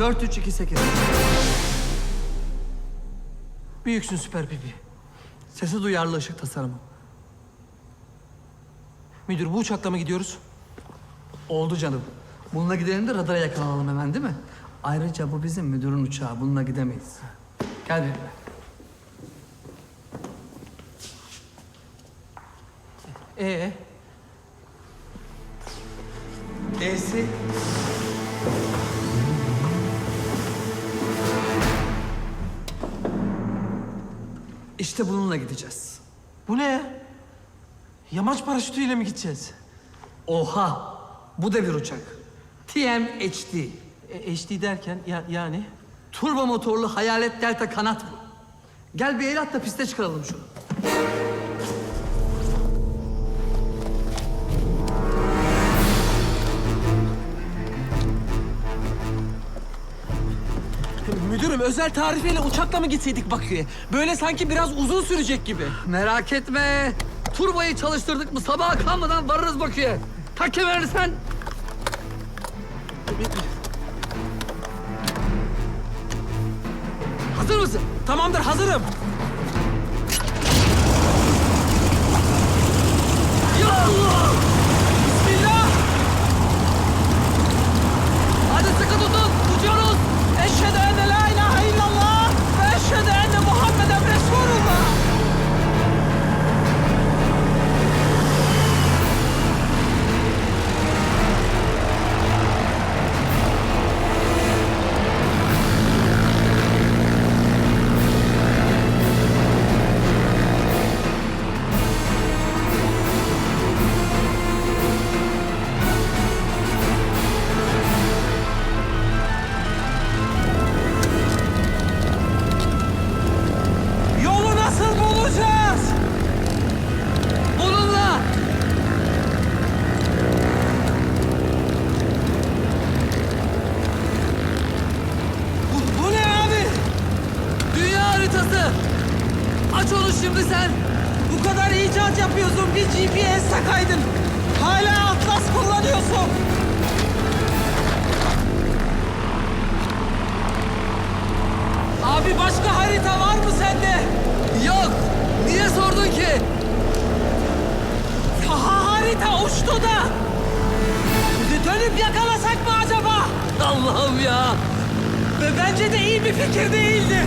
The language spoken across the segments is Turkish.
4328. Büyüksün süper pipi. Sesi duyarlı ışık tasarımı. Müdür bu uçakla mı gidiyoruz? Oldu canım. Bununla gidelim de radara yakalanalım hemen değil mi? Ayrıca bu bizim müdürün uçağı. Bununla gidemeyiz. Gel benimle. Ee, İşte bununla gideceğiz. bu ne ya? Yamaç paraşütüyle mi gideceğiz? Oha! Bu da bir uçak. TMHD. E, HD derken ya, yani? Turbo motorlu hayalet delta kanat bu. Gel bir el at da piste çıkaralım şunu. Müdürüm özel tarifeyle uçakla mı gitseydik Bakü'ye? Böyle sanki biraz uzun sürecek gibi. Merak etme. Turboyu çalıştırdık mı sabaha kalmadan varırız Bakü'ye. Tak kemerini sen. Hazır mısın? Tamamdır hazırım. Ya Allah! Bismillah. Hadi sıkı tutun. Uçuyoruz. Eşhedü enne icat yapıyorsun, bir GPS takaydın. Hala Atlas kullanıyorsun. Abi başka harita var mı sende? Yok. Niye sordun ki? Ha, harita uçtu da. Dönüp yakalasak mı acaba? Allah'ım ya. Ve bence de iyi bir fikir değildi.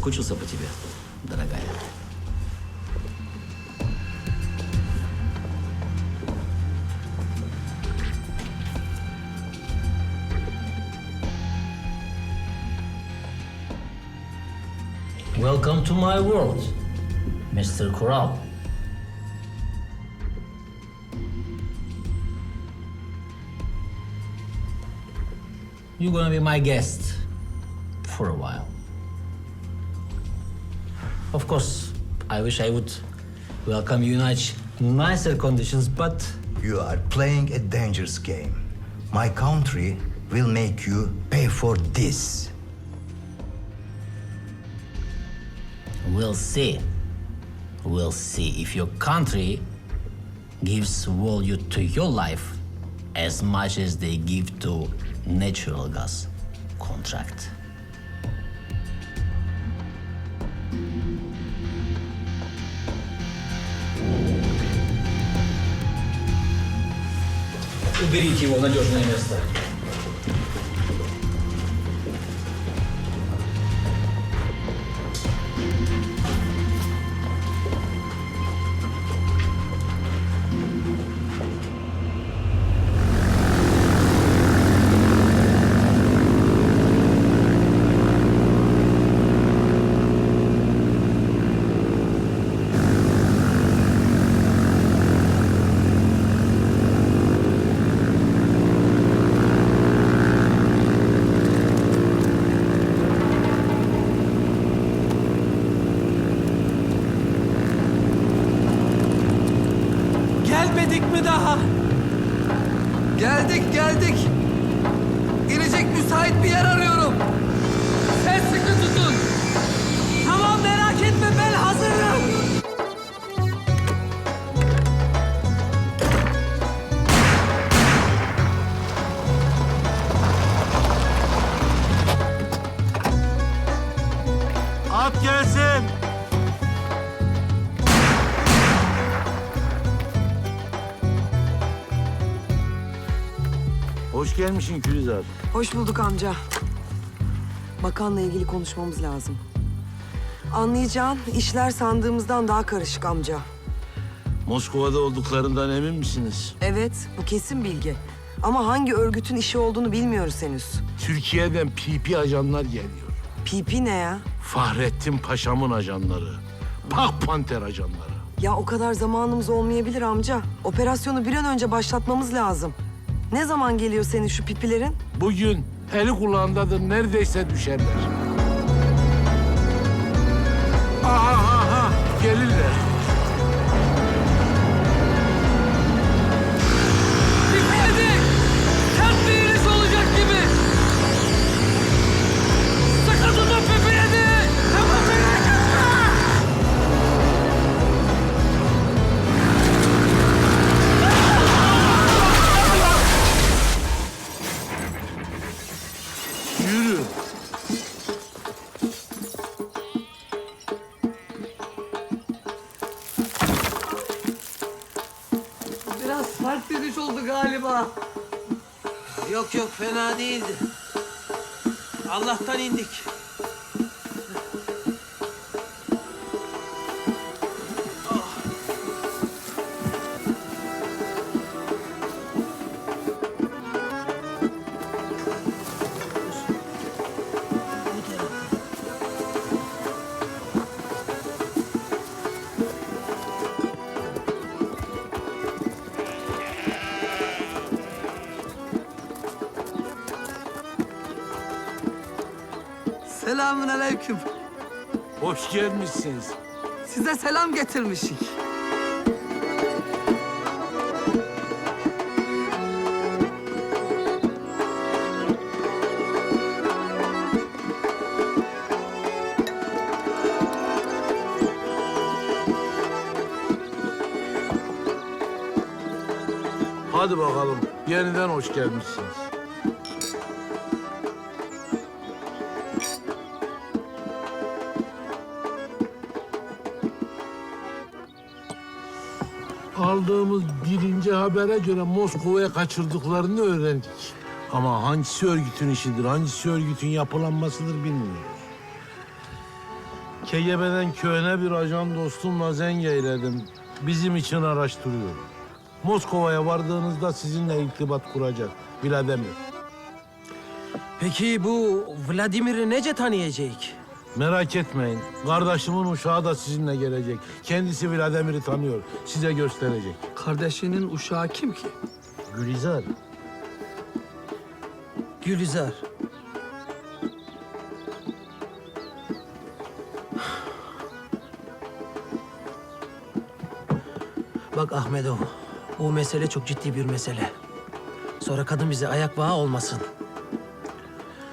соскучился по тебе, дорогая. Welcome to my world, Mr. Corral. You're gonna be my guest for a while. Of course, I wish I would welcome you in much nicer conditions, but You are playing a dangerous game. My country will make you pay for this. we'll see. We'll see if your country gives value to your life as much as they give to natural gas contract. Уберите его в надежное место. Geldik geldik. İnecek müsait bir yer arıyorum. Ses sıkı tutun. Tamam merak etme ben hazırım. At gelsin. Hoş gelmişsin Gülizar. Hoş bulduk amca. Bakanla ilgili konuşmamız lazım. Anlayacağın işler sandığımızdan daha karışık amca. Moskova'da olduklarından emin misiniz? Evet, bu kesin bilgi. Ama hangi örgütün işi olduğunu bilmiyoruz henüz. Türkiye'den PP ajanlar geliyor. PP ne ya? Fahrettin Paşam'ın ajanları. Pak Panter ajanları. Ya o kadar zamanımız olmayabilir amca. Operasyonu bir an önce başlatmamız lazım. Ne zaman geliyor senin şu pipilerin? Bugün eli kulağındadır neredeyse düşerler. Aha aha gelirler. Yok yok fena değildi. Allah'tan indik. Selamün aleyküm. Hoş gelmişsiniz. Size selam getirmişik. Hadi bakalım. Yeniden hoş gelmişsiniz. Aldığımız birinci habere göre Moskova'ya kaçırdıklarını öğrendik. Ama hangisi örgütün işidir, hangisi örgütün yapılanmasıdır bilmiyoruz. KGB'den köhne bir ajan dostumla zengi eyledim. Bizim için araştırıyor. Moskova'ya vardığınızda sizinle irtibat kuracak. Vladimir. Peki bu Vladimir'i nece tanıyacak? Merak etmeyin. Kardeşimin uşağı da sizinle gelecek. Kendisi Vladimir'i tanıyor. Size gösterecek. Kardeşinin uşağı kim ki? Gülizar. Gülizar. Bak Ahmedo, bu mesele çok ciddi bir mesele. Sonra kadın bize ayak bağı olmasın.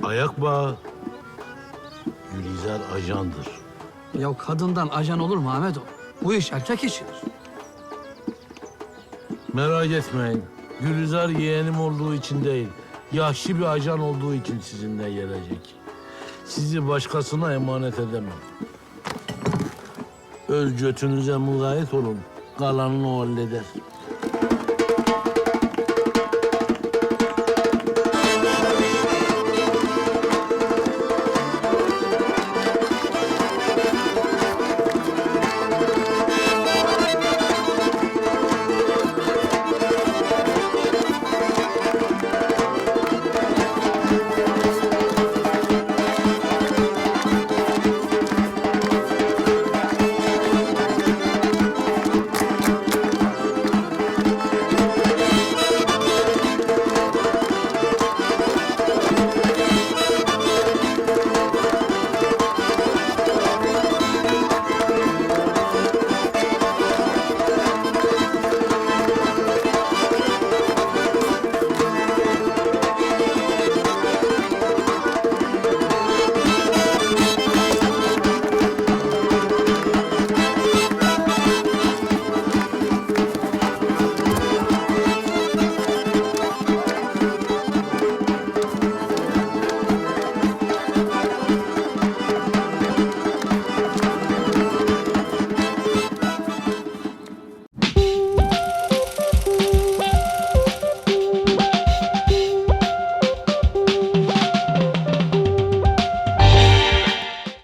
Ayak bağı. Gülizar ajandır. Ya kadından ajan olur mu Ahmet? Bu iş erkek işidir. Merak etmeyin. Gülizar yeğenim olduğu için değil, yaşlı bir ajan olduğu için sizinle gelecek. Sizi başkasına emanet edemem. Öz götünüze mukayyet olun. Kalanını o halleder.